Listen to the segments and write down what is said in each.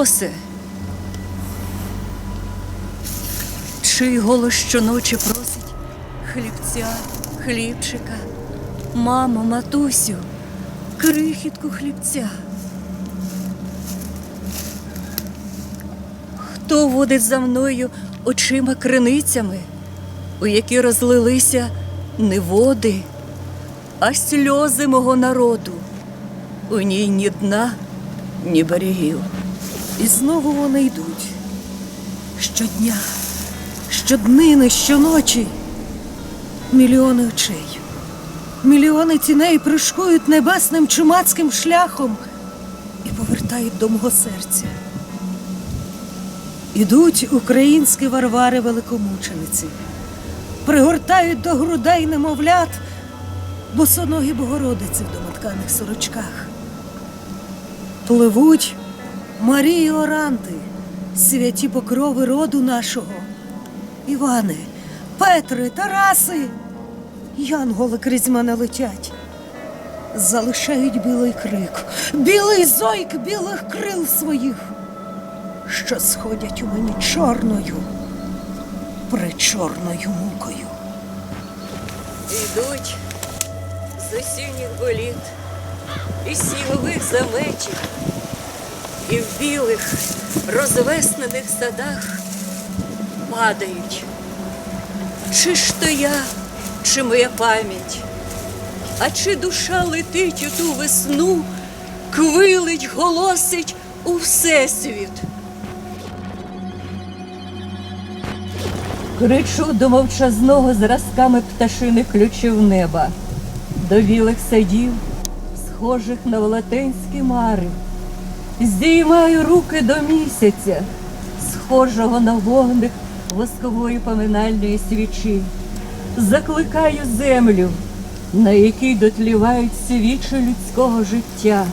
Христосе. Чий голос щоночі просить хлібця, хлібчика, мамо, матусю, крихітку хлібця. Хто водить за мною очима криницями, у які розлилися не води, а сльози мого народу. У ній ні дна, ні берегів. І знову вони йдуть. Щодня, щоднини, щоночі. Мільйони очей, мільйони ціней пришкують небесним чумацьким шляхом і повертають до мого серця. Ідуть українські варвари великомучениці, пригортають до грудей немовлят босоногі Богородиці в домотканих сорочках. Пливуть Марії Оранти, святі покрови роду нашого. Іване, Петри, Тараси, янголи крізь мене летять. Залишають білий крик, білий зойк білих крил своїх, що сходять у мені чорною, причорною мукою. Ідуть з осінніх боліт і снігових заметів, і в білих розвеснених садах падають. Чи ж то я, чи моя пам'ять, а чи душа летить у ту весну, квилить, голосить у всесвіт. Кричу до мовчазного зразками пташиних ключів неба, до білих садів, схожих на велетенські мари. Здіймаю руки до місяця, схожого на вогник воскової поминальної свічі. Закликаю землю, на якій дотлівають свічі людського життя.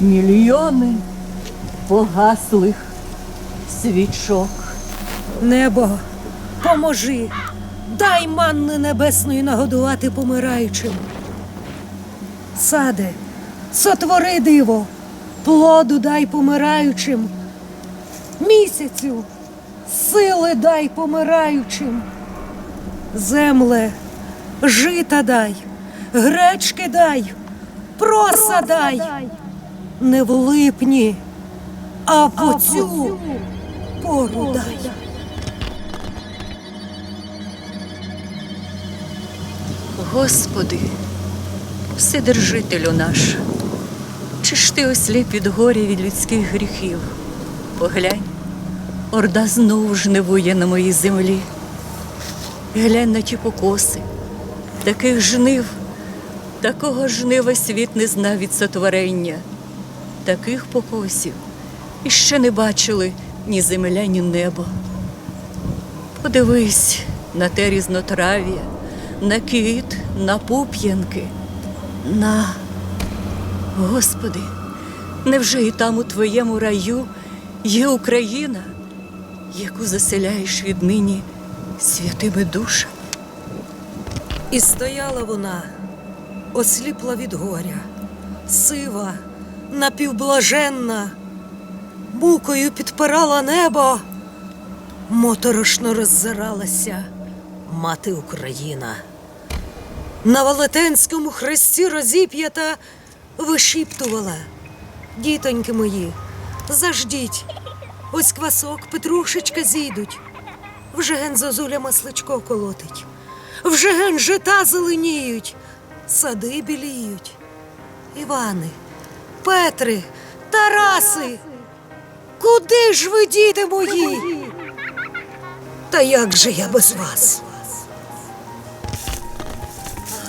Мільйони погаслих свічок. Небо, поможи, дай манни небесної нагодувати помираючим. Саде, сотвори диво, плоду дай помираючим. Місяцю, сили дай помираючим. Земле, жита дай, гречки дай, проса дай, не в липні, а по цю пору дай. Господи, Вседержителю наш, ж ти осліп від горя від людських гріхів? Поглянь, орда знову жнивує на моїй землі. Глянь на ті покоси, таких жнив, такого жнива світ не знав від сотворення, таких покосів іще не бачили ні земля, ні небо. Подивись на те різнотрав'я, на квіт, на пуп'янки, на Господи, невже і там у твоєму раю є Україна, яку заселяєш віднині святими душами? І стояла вона, осліпла від горя, сива, напівблаженна, мукою підпирала небо, моторошно роззиралася мати Україна. На Велетенському хресті розіп'ята вишіптувала. Дітоньки мої, заждіть, ось квасок, петрушечка зійдуть. Вже ген зозуля масличко колотить, вже ген жита зеленіють, сади біліють. Івани, Петри, Тараси, куди ж ви, діти мої? Та як же я без вас?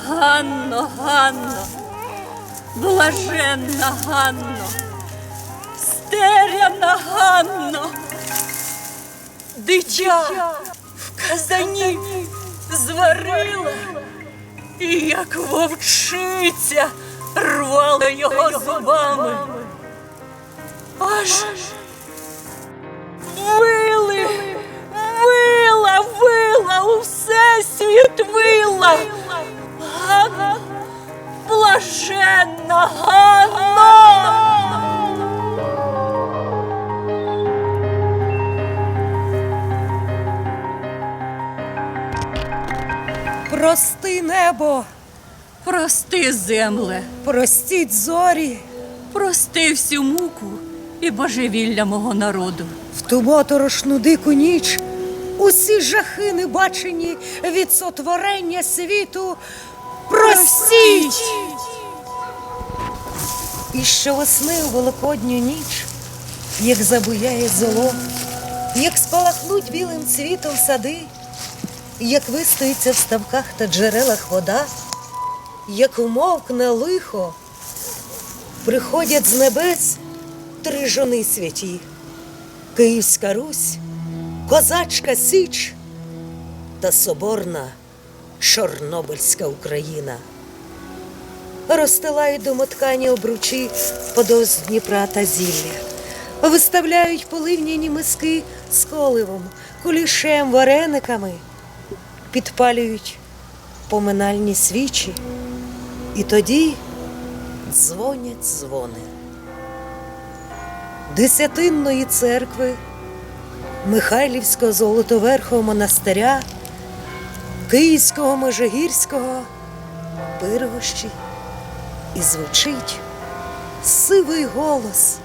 Ганно, Ганно, блаженна Ганно, стеряна Ганно, дитя в казані зварила, і як вовчиця рвала його зубами. Аж вили, вила, вила, у всесвіт вила. Прости небо, Прости, земле, простіть зорі, прости всю муку і божевілля мого народу. в ту моторошну дику ніч усі жахи небачені від сотворення світу. Простіть! І що весни у великодню ніч, як забуяє золо, як спалахнуть білим цвітом сади, як вистоїться в ставках та джерелах вода, як умовкне лихо, приходять з небес три жони святі. Київська Русь, Козачка Січ та Соборна Чорнобильська Україна. Розстилають домоткані обручі подовз Дніпра та зілля, виставляють поливняні миски з коливом, кулішем, варениками, підпалюють поминальні свічі, і тоді дзвонять дзвони. Десятинної церкви, Михайлівського Золотоверхого монастиря, Київського Межигірського, Пиргощі, і звучить сивий голос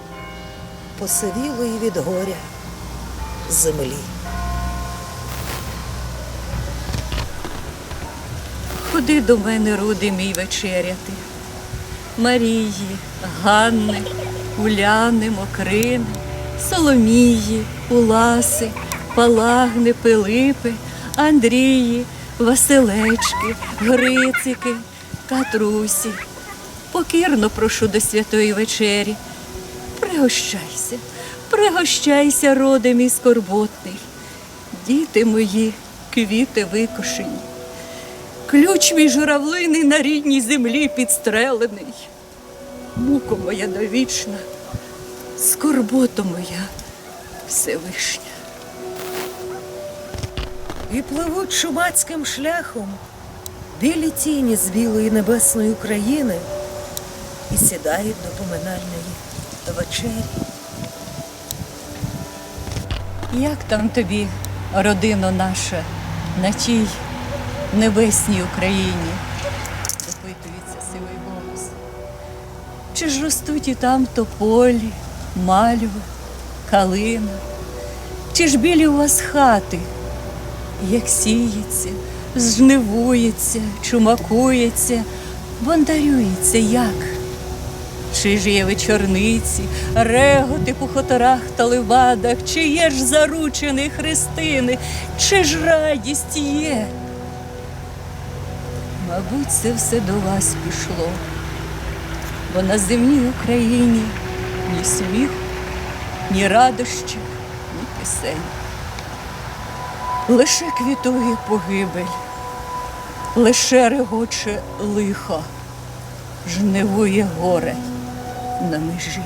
посивілої від горя землі. Ходи до мене, руди мій вечеряти. Марії, Ганни, Уляни, Мокрини, Соломії, Уласи, Палагни, Пилипи, Андрії, Василечки, Грицики, Катрусі. Покірно прошу до святої вечері. Пригощайся, пригощайся, роде мій скорботний. Діти мої, квіти викошені. Ключ мій журавлиний на рідній землі підстрелений. Муко моя довічна, скорбота моя Всевишня. І пливуть шумацьким шляхом білі тіні з білої небесної України і сідають до поминальної вечері. Як там тобі, родино наша, на тій небесній Україні? Запитується сивий голос. Чи ж ростуть і там тополі, мальви, калина? Чи ж білі у вас хати, як сіється, зжнивується, чумакується, бондарюється як? Чи ж є вечорниці, реготи по хуторах та левадах, чи є ж заручені хрестини, чи ж радість є? Мабуть, це все до вас пішло, бо на земній Україні ні сміху, ні радощів, ні пісень. Лише квітує погибель, лише регоче лихо, жнивує горе на межі.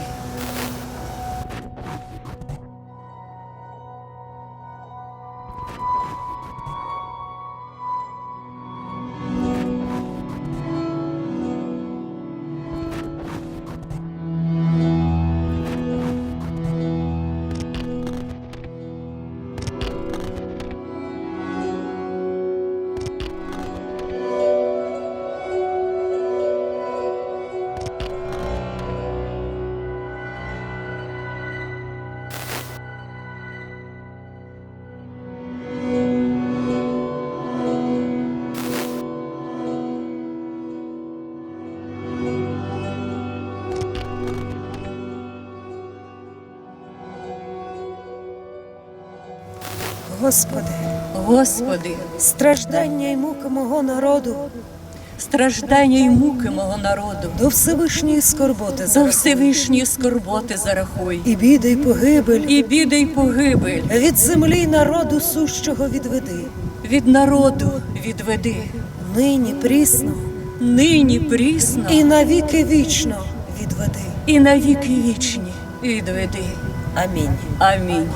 Господи, Господи, страждання й муки мого народу страждання й муки мого народу, до Всевишньої скорботи за зарахуй. Всевишні скорботи зарахуй, і біди й погибель і біди й погибель від землі й народу сущого відведи. від народу відведи, Нині прісно нині прісно і навіки вічно відведи. і навіки вічні відведи. Амінь. Амінь.